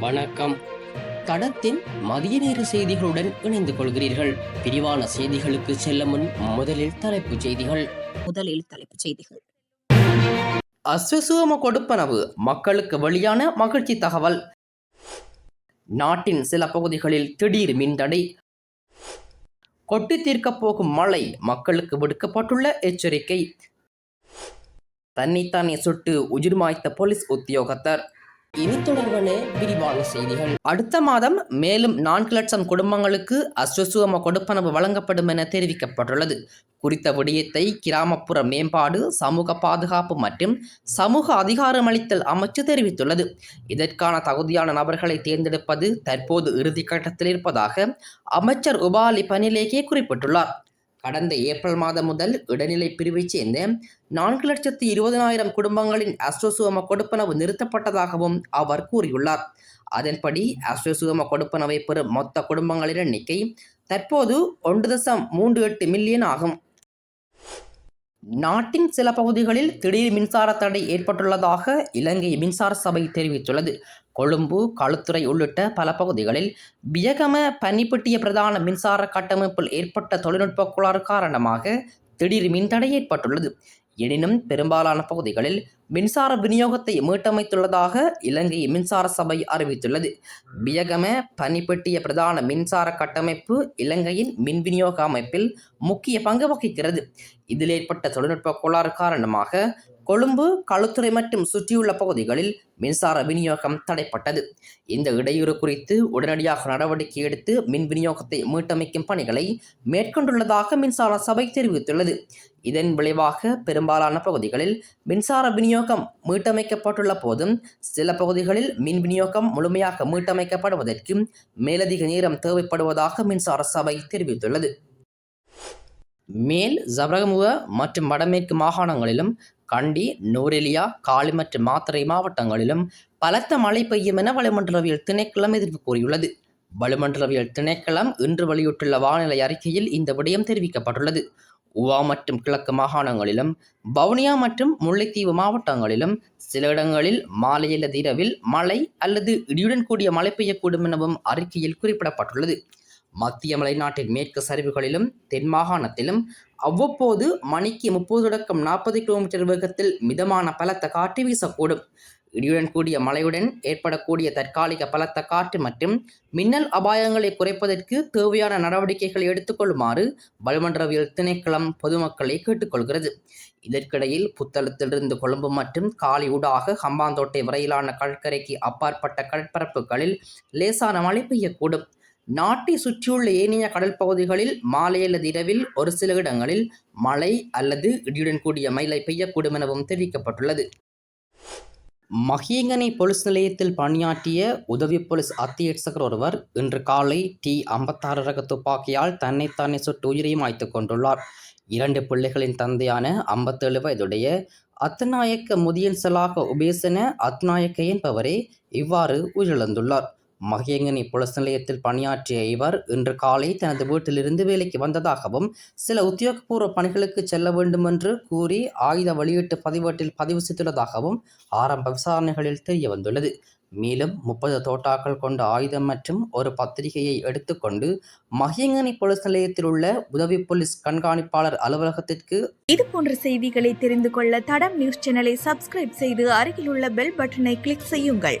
வணக்கம். தடத்தின் மதிய நேர செய்திகளுடன் இணைந்து கொள்கிறீர்கள். விரிவான செய்திகளுக்கு செல்ல முன் முதலில் தலைப்புச் செய்திகள். முதலில் தலைப்புச் செய்திகள். அஸ்வசுவம கொடுப்பனவு மக்களுக்கு வெளியான மகிழ்ச்சி தகவல். நாட்டின் சில பகுதிகளில் திடீர் மின்தடை கொட்டி தீர்க்கப் போகும் மழை மக்களுக்கு விடுக்கப்பட்டுள்ள எச்சரிக்கை. தன்னைத்தானே சுட்டு உயிர் மாய்த்த போலீஸ் உத்தியோகத்தர். இனி தொடர்பான விரிவான செய்திகள். அடுத்த மாதம் மேலும் நான்கு லட்சம் குடும்பங்களுக்கு அஸ்வசுகம கொடுப்பனவு வழங்கப்படும் என தெரிவிக்கப்பட்டுள்ளது. குறித்த விடயத்தை கிராமப்புற மேம்பாடு சமூக பாதுகாப்பு மற்றும் சமூக அதிகாரமளித்தல் அமைச்சு தெரிவித்துள்ளது. இதற்கான தகுதியான நபர்களை தேர்ந்தெடுப்பது தற்போது இறுதிக்கட்டத்தில் இருப்பதாக அமைச்சர் உபாலி பனிலேகே குறிப்பிட்டுள்ளார். கடந்த ஏப்ரல் மாதம் முதல் இடைநிலை பிரிவைச் சேர்ந்த நான்கு லட்சத்து இருபதனாயிரம் குடும்பங்களின் அஸ்ட்ரோசுகம கொடுப்பனவு நிறுத்தப்பட்டதாகவும் அவர் கூறியுள்ளார். அதன்படி அஸ்ட்ரோசுகம கொடுப்பனவை பெறும் மொத்த குடும்பங்களின் எண்ணிக்கை தற்போது ஒன்று தசம் மூன்று எட்டு மில்லியன் ஆகும். நாட்டின் சில பகுதிகளில் திடீர் மின்சார தடை ஏற்பட்டுள்ளதாக இலங்கை மின்சார சபை தெரிவித்துள்ளது. கொழும்பு களுத்துறை உள்ளிட்ட பல பகுதிகளில் வியகம பனிப்பட்டிய பிரதான மின்சார கட்டமைப்பில் ஏற்பட்ட தொழில்நுட்ப கோளாறு காரணமாக திடீர் மின்தடை ஏற்பட்டுள்ளது. எனினும் பெரும்பாலான பகுதிகளில் மின்சார விநியோகத்தை மீட்டமைத்துள்ளதாக இலங்கை மின்சார சபை அறிவித்துள்ளது. வியகம பனிப்பட்டிய பிரதான மின்சார கட்டமைப்பு இலங்கையின் மின் விநியோக அமைப்பில் முக்கிய பங்கு வகிக்கிறது. இதில் ஏற்பட்ட தொழில்நுட்ப கோளாறு காரணமாக கொழும்பு களுத்துறை மற்றும் சுற்றியுள்ள பகுதிகளில் மின்சார விநியோகம் தடைப்பட்டது. இந்த இடையூறு குறித்து உடனடியாக நடவடிக்கை எடுத்து மின் விநியோகத்தை மீட்டமைக்கும் பணிகளை மேற்கொண்டுள்ளதாக மின்சார சபை தெரிவித்துள்ளது. இதன் விளைவாக பெரும்பாலான பகுதிகளில் மின்சார விநியோகம் மீட்டமைக்கப்பட்டுள்ள போதும் சில பகுதிகளில் மின் விநியோகம் முழுமையாக மீட்டமைக்கப்படுவதற்கு மேலதிக நேரம் தேவைப்படுவதாக மின்சார சபை தெரிவித்துள்ளது. மேல் ஜபரகமுக மற்றும் வடமேற்கு மாகாணங்களிலும் கண்டி நூரெலியா காலி மற்றும் மாத்தறை மாவட்டங்களிலும் பலத்த மழை பெய்யும் என வளிமண்டலவியல் திணைக்களம் எதிர்ப்பு கூறியுள்ளது. வளிமண்டலவியல் திணைக்களம் இன்று வெளியிட்டுள்ள வானிலை அறிக்கையில் இந்த விடயம் தெரிவிக்கப்பட்டுள்ளது. உவா மற்றும் கிழக்கு மாகாணங்களிலும் வவுனியா மற்றும் முல்லைத்தீவு மாவட்டங்களிலும் சில இடங்களில் மாலை அல்லது இரவில் மழை அல்லது இடியுடன் கூடிய மழை பெய்யக்கூடும் எனவும் அறிக்கையில் குறிப்பிடப்பட்டுள்ளது. மத்திய மலைநாட்டின் மேற்கு சரிவுகளிலும் தென் மாகாணத்திலும் அவ்வப்போது மணிக்கு முப்பது தொடக்கம் நாற்பது கிலோமீட்டர் வேகத்தில் மிதமான பலத்த காற்று வீசக்கூடும். இடியுடன் கூடிய மழையுடன் ஏற்படக்கூடிய தற்காலிக பலத்த காற்று மற்றும் மின்னல் அபாயங்களை குறைப்பதற்கு தேவையான நடவடிக்கைகளை எடுத்துக்கொள்ளுமாறு வளிமண்டலவியல் திணைக்களம் பொதுமக்களை கேட்டுக்கொள்கிறது. இதற்கிடையில் புத்தளத்திலிருந்து கொழும்பு மற்றும் காலி ஊடாக ஹம்பாந்தோட்டை வரையிலான கடற்கரைக்கு அப்பாற்பட்ட கடற்பரப்புகளில் லேசான மழை பெய்யக்கூடும். நாட்டை சுற்றியுள்ள ஏனைய கடல் பகுதிகளில் மாலை அல்லது இரவில் ஒரு சில இடங்களில் மழை அல்லது இடியுடன் கூடிய மழை பெய்யக்கூடும் எனவும் தெரிவிக்கப்பட்டுள்ளது. மஹிங்கனை போலீஸ் நிலையத்தில் பணியாற்றிய உதவி போலீஸ் அத்தியட்சகர் ஒருவர் இன்று காலை டி ஐம்பத்தாறு ரக துப்பாக்கியால் தன்னைத்தானே சுட்டு உயிரையும் மாய்த்து கொண்டுள்ளார். இரண்டு பிள்ளைகளின் தந்தையான ஐம்பத்தேழு வயதுடைய அத்நாயக்க முதியன் செலாக உபேசன அத்நாயக்க என்பவரே இவ்வாறு உயிரிழந்துள்ளார். மகியங்கனி புலஸ் நிலையத்தில் பணியாற்றிய இவர் இன்று காலை தனது வீட்டிலிருந்து வேலைக்கு வந்ததாகவும் சில உத்தியோகபூர்வ பணிகளுக்கு செல்ல வேண்டும் என்று கூறி ஆயுத வெளியீட்டு பதிவேட்டில் பதிவு செய்துள்ளதாகவும் ஆரம்ப விசாரணைகளில் தெரிய வந்துள்ளது மேலும் முப்பது தோட்டாக்கள் கொண்ட ஆயுதம் மற்றும் ஒரு பத்திரிகையை எடுத்துக்கொண்டு மகியங்கனி போலீஸ் நிலையத்தில் உள்ள உதவி போலீஸ் கண்காணிப்பாளர் அலுவலகத்திற்கு இது போன்ற செய்திகளை தெரிந்து கொள்ள தடம் நியூஸ் சேனலை சப்ஸ்கிரைப் செய்து அருகில் உள்ள பெல் பட்டனை கிளிக் செய்யுங்கள்.